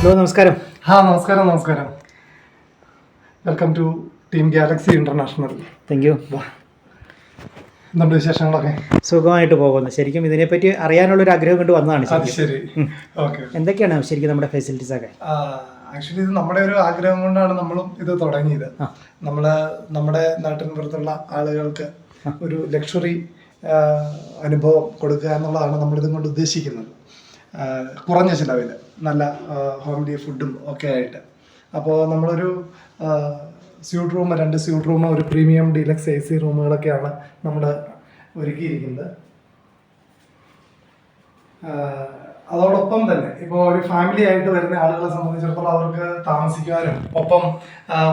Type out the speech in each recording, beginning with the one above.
Bro നമസ്കാരം. ആ നമസ്കാരം നമസ്കാരം. Welcome to team galaxy international thank you നമ്മുടെ വിശേഷങ്ങളൊക്കെ? സുഖമായിട്ട് പോകുന്നു. ശരിക്കും ഇതിനെപ്പറ്റി അറിയാനുള്ള ഒരു ആഗ്രഹം കൊണ്ട് വന്നതാണ് ശരി. ഓക്കെ എന്തൊക്കെയാണ് ശരിക്കും നമ്മുടെ ഫെസിലിറ്റീസ് ഒക്കെ? ആക്ച്വലി ഇത് നമ്മുടെ ഒരു ആഗ്രഹം കൊണ്ടാണ് നമ്മളും ഇത് തുടങ്ങിയത്. നമ്മൾ നമ്മുടെ നാട്ടിൻ പുറത്തുള്ള ആളുകൾക്ക് ഒരു ലക്ഷറി അനുഭവം കൊടുക്കുക എന്നുള്ളതാണ് നമ്മളിതും കൊണ്ട് ഉദ്ദേശിക്കുന്നത്. കുറഞ്ഞ ചിലവിൽ നല്ല ഹോം ഡി ഫുഡും ഒക്കെ ആയിട്ട്. അപ്പോൾ നമ്മളൊരു സ്യൂട്ട് റൂം രണ്ട് സ്യൂട്ട് റൂം ഒരു പ്രീമിയം ഡീലക്സ് എ സി റൂമുകളൊക്കെയാണ് നമ്മൾ ഒരുക്കിയിരിക്കുന്നത്. അതോടൊപ്പം തന്നെ ഇപ്പോൾ ഒരു ഫാമിലി ആയിട്ട് വരുന്ന ആളുകളെ സംബന്ധിച്ചിടത്തോളം അവർക്ക് താമസിക്കുവാനും ഒപ്പം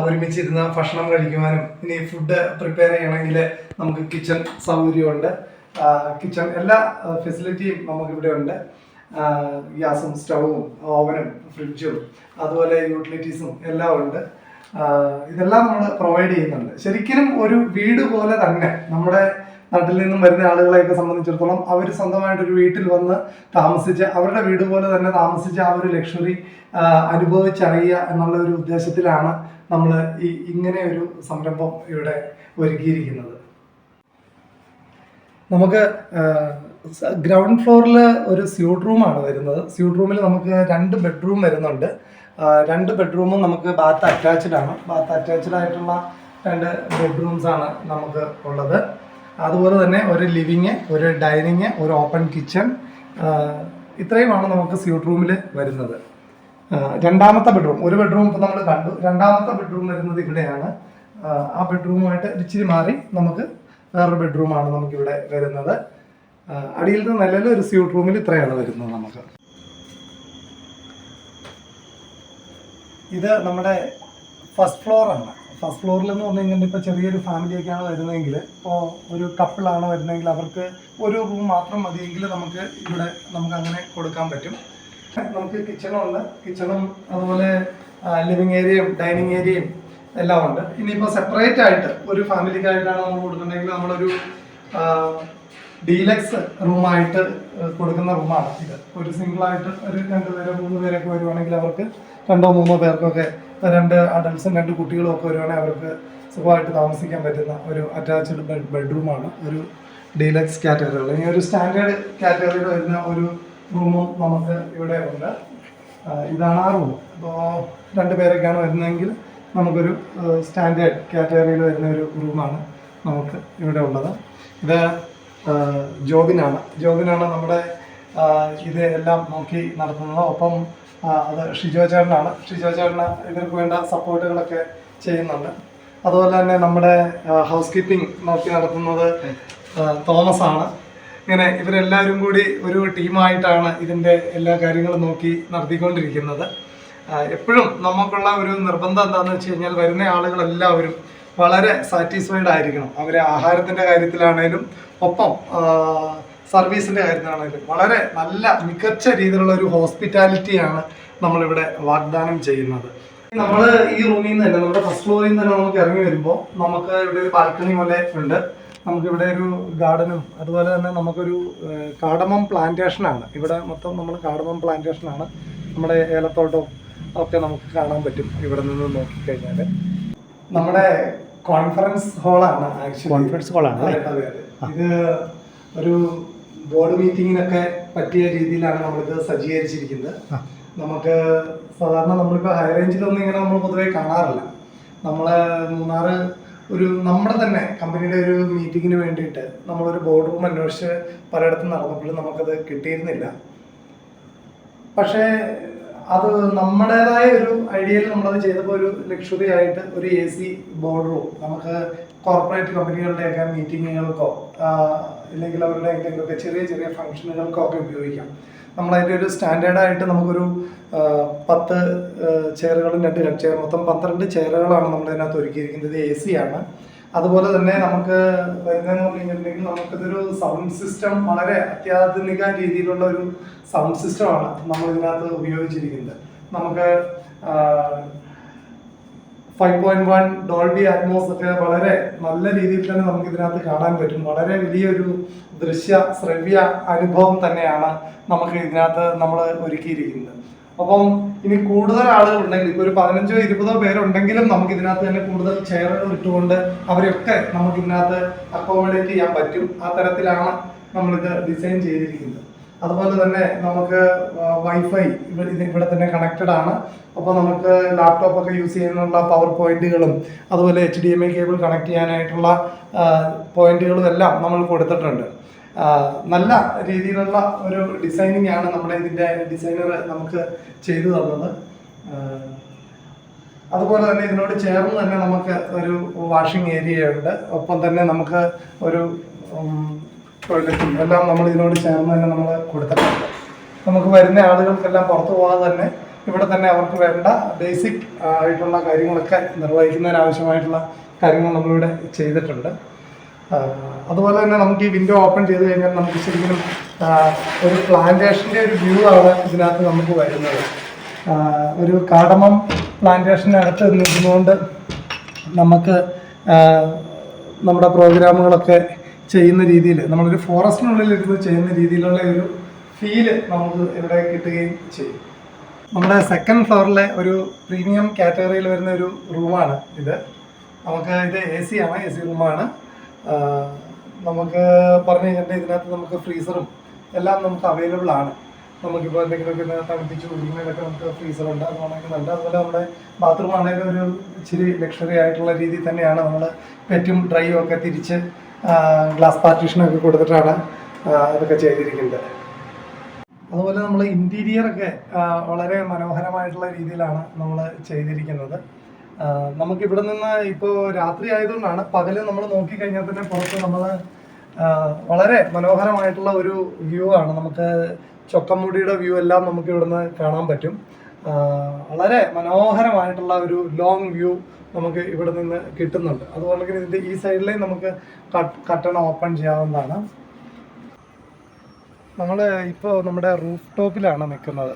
ഒരുമിച്ചിരുന്ന ഭക്ഷണം കഴിക്കുവാനും ഇനി ഫുഡ് പ്രിപ്പയർ ചെയ്യണമെങ്കിൽ നമുക്ക് കിച്ചൺ സൗകര്യമുണ്ട്. കിച്ചൺ എല്ലാ ഫെസിലിറ്റിയും നമുക്കിവിടെ ഉണ്ട് ഗ്യാസും സ്റ്റൗവും ഓവനും ഫ്രിഡ്ജും അതുപോലെ യൂട്ടിലിറ്റീസും എല്ലാം ഉണ്ട്. ഇതെല്ലാം നമ്മൾ പ്രൊവൈഡ് ചെയ്യുന്നുണ്ട്. ശരിക്കും ഒരു വീട് പോലെ തന്നെ നമ്മുടെ നാട്ടിൽ നിന്നും വരുന്ന ആളുകളെയൊക്കെ സംബന്ധിച്ചിടത്തോളം അവർ സ്വന്തമായിട്ട് ഒരു വീട്ടിൽ വന്ന് താമസിച്ച് അവരുടെ വീട് പോലെ തന്നെ താമസിച്ച് ആ ഒരു ലക്ഷറി അനുഭവിച്ചറിയുക എന്നുള്ള ഒരു ഉദ്ദേശത്തിലാണ് നമ്മൾ ഈ ഇങ്ങനെ ഒരു സംരംഭം ഇവിടെ ഒരുക്കിയിരിക്കുന്നത്. നമുക്ക് ഗ്രൗണ്ട് ഫ്ലോറിൽ ഒരു സ്യൂട്ട് റൂമാണ് വരുന്നത്. സ്യൂട്ട് റൂമിൽ നമുക്ക് രണ്ട് ബെഡ്റൂം വരുന്നുണ്ട്. രണ്ട് ബെഡ്റൂമും നമുക്ക് ബാത്ത് അറ്റാച്ച്ഡ് ആണ്. ബാത്ത് അറ്റാച്ച്ഡ് ആയിട്ടുള്ള രണ്ട് ബെഡ്റൂംസ് ആണ് നമുക്ക് ഉള്ളത്. അതുപോലെ തന്നെ ഒരു ലിവിങ് ഒരു ഡൈനിങ് ഒരു ഓപ്പൺ കിച്ചൺ ഇത്രയുമാണ് നമുക്ക് സ്യൂട്ട് റൂമിൽ വരുന്നത്. രണ്ടാമത്തെ ബെഡ്റൂം. ഒരു ബെഡ്റൂം ഇപ്പോൾ നമ്മൾ കണ്ടു. രണ്ടാമത്തെ ബെഡ്റൂം വരുന്നത് ഇവിടെയാണ്. ആ, ബെഡ്റൂമുമായിട്ട് ഇച്ചിരി മാറി നമുക്ക് വേറൊരു ബെഡ്റൂമാണ് നമുക്കിവിടെ വരുന്നത്. അടിയിലത്തെ നിലയിൽ ഒരു സ്യൂട്ട് റൂമിൽ ഇത്രയാണ് വരുന്നത് നമുക്ക്. ഇത് നമ്മുടെ ഫസ്റ്റ് ഫ്ലോറാണ് ഫസ്റ്റ് ഫ്ലോറിൽ എന്ന് പറഞ്ഞു കഴിഞ്ഞാൽ ഇപ്പോൾ ചെറിയൊരു ഫാമിലിയൊക്കെയാണ് വരുന്നതെങ്കിൽ ഇപ്പോൾ ഒരു കപ്പിളാണ് വരുന്നതെങ്കിൽ അവർക്ക് ഒരു റൂം മാത്രം മതിയെങ്കിൽ നമുക്ക് ഇവിടെ നമുക്ക് അങ്ങനെ കൊടുക്കാൻ പറ്റും. നമുക്ക് കിച്ചണുണ്ട് കിച്ചണും അതുപോലെ ലിവിങ് ഏരിയയും ഡൈനിങ് ഏരിയയും എല്ലാം ഉണ്ട്. ഇനിയിപ്പോൾ സെപ്പറേറ്റ് ആയിട്ട് ഒരു ഫാമിലിക്കായിട്ടാണ് നമ്മൾ കൊടുക്കുന്നുണ്ടെങ്കിൽ നമ്മളൊരു ഡീലക്സ് റൂമായിട്ട് കൊടുക്കുന്ന റൂമാണ് ഇത്. ഒരു സിംഗിൾ ആയിട്ട് ഒരു രണ്ട് പേരോ മൂന്ന് പേരൊക്കെ വരുവാണെങ്കിൽ അവർക്ക് രണ്ടോ മൂന്നോ പേർക്കൊക്കെ രണ്ട് അഡൽട്സും രണ്ട് കുട്ടികളും ഒക്കെ വരുവാണെങ്കിൽ അവർക്ക് സുഖമായിട്ട് താമസിക്കാൻ പറ്റുന്ന ഒരു അറ്റാച്ച്ഡ് ബെഡ് ബെഡ്റൂമാണ് ഒരു ഡീലക്സ് കാറ്റഗറികൾ ഇനി ഒരു സ്റ്റാൻഡേർഡ് കാറ്റഗറിയിൽ വരുന്ന ഒരു റൂമും നമുക്ക് ഇവിടെ ഉണ്ട്. ഇതാണ് ആ റൂം. അപ്പോൾ രണ്ട് പേരൊക്കെയാണ് വരുന്നതെങ്കിൽ നമുക്കൊരു സ്റ്റാൻഡേർഡ് കാറ്റഗറിയിൽ വരുന്ന ഒരു റൂമാണ് നമുക്ക് ഇവിടെ ഉള്ളത്. ഇത് ജോബിനാണ്. ജോബിനാണ് നമ്മുടെ ഇത് എല്ലാം നോക്കി നടത്തുന്നത്. ഒപ്പം അത് ഷിജോ ചേട്ടനാണ്. ഷിജോ ചേട്ടന് ഇവർക്ക് വേണ്ട സപ്പോർട്ടുകളൊക്കെ ചെയ്യുന്നുണ്ട്. അതുപോലെ തന്നെ നമ്മുടെ ഹൗസ് കീപ്പിംഗ് നോക്കി നടത്തുന്നത് തോമസ് ആണ് ഇങ്ങനെ ഇവരെല്ലാവരും കൂടി ഒരു ടീമായിട്ടാണ് ഇതിന്റെ എല്ലാ കാര്യങ്ങളും നോക്കി നടത്തിക്കൊണ്ടിരിക്കുന്നത്. എപ്പോഴും നമുക്കുള്ള ഒരു നിർബന്ധം എന്താണെന്ന് വെച്ച് കഴിഞ്ഞാൽ വരുന്ന ആളുകളെല്ലാവരും വളരെ സാറ്റിസ്ഫൈഡ് ആയിരിക്കണം. അവരെ ആഹാരത്തിന്റെ കാര്യത്തിലാണേലും ഒപ്പം സർവീസിന്റെ കാര്യത്തിലാണെങ്കിലും വളരെ നല്ല മികച്ച രീതിയിലുള്ള ഒരു ഹോസ്പിറ്റാലിറ്റിയാണ് നമ്മളിവിടെ വാഗ്ദാനം ചെയ്യുന്നത്. നമ്മൾ ഈ റൂമിൽ നിന്ന് തന്നെ നമ്മുടെ ഫസ്റ്റ് ഫ്ലോറിൽ നിന്ന് തന്നെ നമുക്ക് ഇറങ്ങി വരുമ്പോൾ നമുക്ക് ഇവിടെ ഒരു ബാൽക്കണി പോലെ ഉണ്ട്. നമുക്കിവിടെ ഒരു ഗാർഡനും അതുപോലെ തന്നെ നമുക്കൊരു കാടമം പ്ലാന്റേഷനാണ്. ഇവിടെ മൊത്തം നമ്മൾ കാടമം പ്ലാന്റേഷനാണ്. നമ്മുടെ ഏലത്തോട്ടവും ഒക്കെ നമുക്ക് കാണാൻ പറ്റും ഇവിടെ നിന്ന് നോക്കിക്കഴിഞ്ഞാൽ നമ്മുടെ കോൺഫറൻസ് ഹാളാണ് ആക്ച്വലി. കോൺഫറൻസ് ഹോളാണ് അതെ, അതെ. ഇത് ഒരു ബോർഡ് മീറ്റിങ്ങിനൊക്കെ പറ്റിയ രീതിയിലാണ് നമ്മളിത് സജ്ജീകരിച്ചിരിക്കുന്നത്. നമുക്ക് സാധാരണ നമ്മളിപ്പോൾ ഹൈ റേഞ്ചിലൊന്നും ഇങ്ങനെ നമ്മൾ പൊതുവേ കാണാറില്ല. നമ്മളെ മൂന്നാറ് ഒരു നമ്മുടെ തന്നെ കമ്പനിയുടെ ഒരു മീറ്റിങ്ങിന് വേണ്ടിയിട്ട് നമ്മളൊരു ബോർഡ് റൂം അന്വേഷിച്ച് പലയിടത്തും നടന്നപ്പോഴും നമുക്കത് കിട്ടിയിരുന്നില്ല. പക്ഷേ അത് നമ്മുടേതായ ഒരു ഐഡിയയിൽ നമ്മളത് ചെയ്തപ്പോൾ ഒരു ലക്ഷറി ആയിട്ട് ഒരു എ സി ബോർഡ് റൂം നമുക്ക് കോർപ്പറേറ്റ് കമ്പനികളുടെയൊക്കെ മീറ്റിങ്ങുകൾക്കോ അല്ലെങ്കിൽ അവരുടെ എന്തെങ്കിലുമൊക്കെ ചെറിയ ചെറിയ ഫംഗ്ഷനുകൾക്കോ ഒക്കെ ഉപയോഗിക്കാം. നമ്മളതിന്റെ ഒരു സ്റ്റാൻഡേർഡായിട്ട് നമുക്കൊരു പത്ത് ചെയറുകളും രണ്ട് ചെയർ മൊത്തം പന്ത്രണ്ട് ചെയറുകളാണ് നമ്മളതിനകത്ത് ഒരുക്കിയിരിക്കുന്നത്. എ സി ആണ്. അതുപോലെ തന്നെ നമുക്ക് വരുന്നതെന്ന് പറഞ്ഞു കഴിഞ്ഞിട്ടുണ്ടെങ്കിൽ നമുക്കിതൊരു സൗണ്ട് സിസ്റ്റം വളരെ അത്യാധുനിക രീതിയിലുള്ള ഒരു സൗണ്ട് സിസ്റ്റമാണ് നമ്മൾ ഇതിനകത്ത് ഉപയോഗിച്ചിരിക്കുന്നത്. നമുക്ക് five point one Dolby Atmos ഒക്കെ വളരെ നല്ല രീതിയിൽ തന്നെ നമുക്ക് ഇതിനകത്ത് കാണാൻ പറ്റും. വളരെ വലിയൊരു ദൃശ്യ ശ്രവ്യ അനുഭവം തന്നെയാണ് നമുക്ക് ഇതിനകത്ത് നമ്മൾ ഒരുക്കിയിരിക്കുന്നത്. അപ്പം ഇനി കൂടുതൽ ആളുകൾ ഉണ്ടെങ്കിൽ ഇപ്പോൾ ഒരു പതിനഞ്ചോ ഇരുപതോ പേരുണ്ടെങ്കിലും നമുക്ക് ഇതിനകത്ത് തന്നെ കൂടുതൽ ചെയറുകൾ ഇട്ടുകൊണ്ട് അവരെയൊക്കെ നമുക്ക് ഇതിനകത്ത് അക്കോമഡേറ്റ് ചെയ്യാൻ പറ്റും. ആ തരത്തിലാണ് നമ്മളിത് ഡിസൈൻ ചെയ്തിരിക്കുന്നത്. അതുപോലെ തന്നെ നമുക്ക് വൈഫൈ ഇവിടെ തന്നെ കണക്റ്റഡ് ആണ്. അപ്പോൾ നമുക്ക് ലാപ്ടോപ്പ് ഒക്കെ യൂസ് ചെയ്യാനുള്ള പവർ പോയിന്റുകളും അതുപോലെ H D M I cable connect ചെയ്യാനായിട്ടുള്ള പോയിന്റുകളും എല്ലാം നമ്മൾ കൊടുത്തിട്ടുണ്ട്. നല്ല രീതിയിലുള്ള ഒരു ഡിസൈനിങ് ആണ് നമ്മുടെ ഇതിന്റെ ഡിസൈനർ നമുക്ക് ചെയ്തു തന്നത്. അതുപോലെ തന്നെ ഇതിനോട് ചേർന്ന് തന്നെ നമുക്ക് ഒരു വാഷിംഗ് ഏരിയ ഉണ്ട്. ഒപ്പം തന്നെ നമുക്ക് ഒരു ടോയ്ലറ്റും എല്ലാം നമ്മൾ ഇതിനോട് ചേർന്ന് തന്നെ നമ്മൾ കൊടുത്തിട്ടുണ്ട്. നമുക്ക് വരുന്ന ആളുകൾക്കെല്ലാം പുറത്തു പോകാതെ തന്നെ ഇവിടെ തന്നെ അവർക്ക് വേണ്ട ബേസിക് ആയിട്ടുള്ള കാര്യങ്ങളൊക്കെ നിർവഹിക്കുന്നതിനാവശ്യമായിട്ടുള്ള കാര്യങ്ങൾ നമ്മളിവിടെ ചെയ്തിട്ടുണ്ട്. അതുപോലെ തന്നെ നമുക്ക് ഈ വിൻഡോ ഓപ്പൺ ചെയ്ത് കഴിഞ്ഞാൽ നമുക്ക് ശരിക്കും ഒരു പ്ലാന്റേഷന്റെ ഒരു വ്യൂ ആണ് ഇതിനകത്ത് നമുക്ക് വരുന്നത്. ഒരു കാടമം പ്ലാന്റേഷനടുത്ത് നിന്നുകൊണ്ട് നമുക്ക് നമ്മുടെ പ്രോഗ്രാമുകളൊക്കെ ചെയ്യുന്ന രീതിയിൽ നമ്മളൊരു ഫോറസ്റ്റിനുള്ളിൽ ഇരുന്ന് ചെയ്യുന്ന രീതിയിലുള്ള ഒരു ഫീൽ നമുക്ക് ഇവിടെ കിട്ടുകയും ചെയ്യും. നമ്മുടെ സെക്കൻഡ് ഫ്ലോറിലെ ഒരു പ്രീമിയം കാറ്റഗറിയിൽ വരുന്ന ഒരു റൂമാണ് ഇത്. നമുക്ക് ഇത് എ സി ആണ് എ സി റൂമാണ് നമുക്ക് പറഞ്ഞു കഴിഞ്ഞിട്ട് ഇതിനകത്ത് നമുക്ക് ഫ്രീസറും എല്ലാം നമുക്ക് അവൈലബിൾ ആണ്. നമുക്കിപ്പോൾ എന്തെങ്കിലുമൊക്കെ തണുപ്പിച്ച് കുടിക്കുന്നതിനൊക്കെ നമുക്ക് ഫ്രീസർ ഉണ്ട് അത് ഉണങ്ങുന്നുണ്ട് അതുപോലെ നമ്മുടെ ബാത്റൂം ആണെങ്കിലും ഒരു ഇച്ചിരി ലക്ഷറി ആയിട്ടുള്ള രീതിയിൽ തന്നെയാണ് നമ്മൾ പെറ്റും ഡ്രൈയും ഒക്കെ തിരിച്ച് ഗ്ലാസ് പാർട്ടീഷനൊക്കെ കൊടുത്തിട്ടാണ് അതൊക്കെ ചെയ്തിരിക്കുന്നത്. അതുപോലെ നമ്മൾ ഇന്റീരിയറൊക്കെ വളരെ മനോഹരമായിട്ടുള്ള രീതിയിലാണ് നമ്മൾ ചെയ്തിരിക്കുന്നത്. നമുക്ക് ഇവിടെ നിന്ന് ഇപ്പോൾ രാത്രി ആയതുകൊണ്ടാണ് പകൽ നമ്മൾ നോക്കിക്കഴിഞ്ഞാൽ തന്നെ പുറത്ത് നമ്മൾ വളരെ മനോഹരമായിട്ടുള്ള ഒരു വ്യൂ ആണ്. നമുക്ക് ചൊക്കമുടിയുടെ വ്യൂ എല്ലാം നമുക്ക് ഇവിടുന്ന് കാണാൻ പറ്റും. വളരെ മനോഹരമായിട്ടുള്ള ഒരു ലോങ് വ്യൂ നമുക്ക് ഇവിടെ നിന്ന് കിട്ടുന്നുണ്ട്. അതുപോലെ തന്നെ ഇതിന്റെ ഈ സൈഡിലേ നമുക്ക് കട്ടൺ ഓപ്പൺ ചെയ്യാവുന്നതാണ്. നമ്മൾ ഇപ്പോൾ നമ്മുടെ റൂഫ് ടോപ്പിലാണ് നിൽക്കുന്നത്.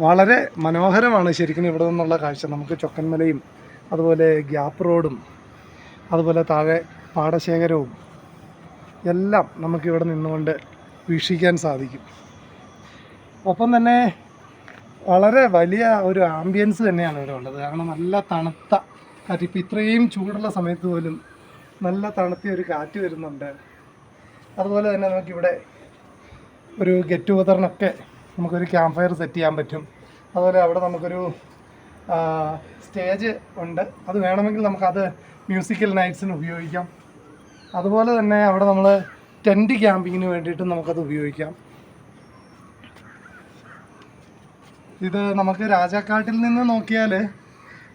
വളരെ മനോഹരമാണ് ശരിക്കും ഇവിടെ നിന്നുള്ള കാഴ്ച. നമുക്ക് ചൊക്കൻമലയും അതുപോലെ ഗ്യാപ്പ് റോഡും അതുപോലെ താഴെ പാടശേഖരവും എല്ലാം നമുക്കിവിടെ നിന്നുകൊണ്ട് വീക്ഷിക്കാൻ സാധിക്കും. ഒപ്പം തന്നെ വളരെ വലിയ ഒരു ആംബിയൻസ് തന്നെയാണ് ഇവിടെ ഉള്ളത്. കാരണം നല്ല തണുത്ത കാറ്റ് ഇപ്പോൾ ഇത്രയും ചൂടുള്ള സമയത്ത് പോലും നല്ല തണുത്ത ഒരു കാറ്റ് വരുന്നുണ്ട്. അതുപോലെ തന്നെ നമുക്കിവിടെ ഒരു ഗെറ്റ് ടുഗദറിനൊക്കെ നമുക്കൊരു ക്യാമ്പ് ഫയർ സെറ്റ് ചെയ്യാൻ പറ്റും. അതുപോലെ അവിടെ നമുക്കൊരു സ്റ്റേജ് ഉണ്ട്. അത് വേണമെങ്കിൽ നമുക്കത് മ്യൂസിക്കൽ നൈറ്റ്സിന് ഉപയോഗിക്കാം. അതുപോലെ തന്നെ അവിടെ നമ്മൾ ടെന്റ് ക്യാമ്പിങ്ങിന് വേണ്ടിയിട്ടും നമുക്കത് ഉപയോഗിക്കാം. ഇത് നമുക്ക് രാജാക്കാട്ടിൽ നിന്ന് നോക്കിയാൽ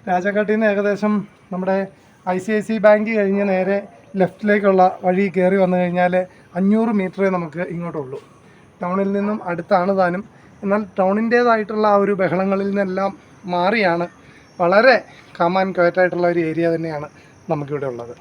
രാജാക്കാട്ടിൽ നിന്ന് ഏകദേശം നമ്മുടെ I C I C bank കഴിഞ്ഞ് നേരെ ലെഫ്റ്റിലേക്കുള്ള വഴി കയറി വന്നു കഴിഞ്ഞാൽ അഞ്ഞൂറ് മീറ്ററേ നമുക്ക് ഇങ്ങോട്ടുള്ളൂ. ടൗണിൽ നിന്നും അടുത്താണ് താനും. എന്നാൽ ടൗണിന്റേതായിട്ടുള്ള ആ ഒരു ബഹളങ്ങളിൽ നിന്നെല്ലാം മാറിയാണ് വളരെ കാമാൻ ക്വയറ്റായിട്ടുള്ള ഒരു ഏരിയ തന്നെയാണ് നമുക്കിവിടെ ഉള്ളത്.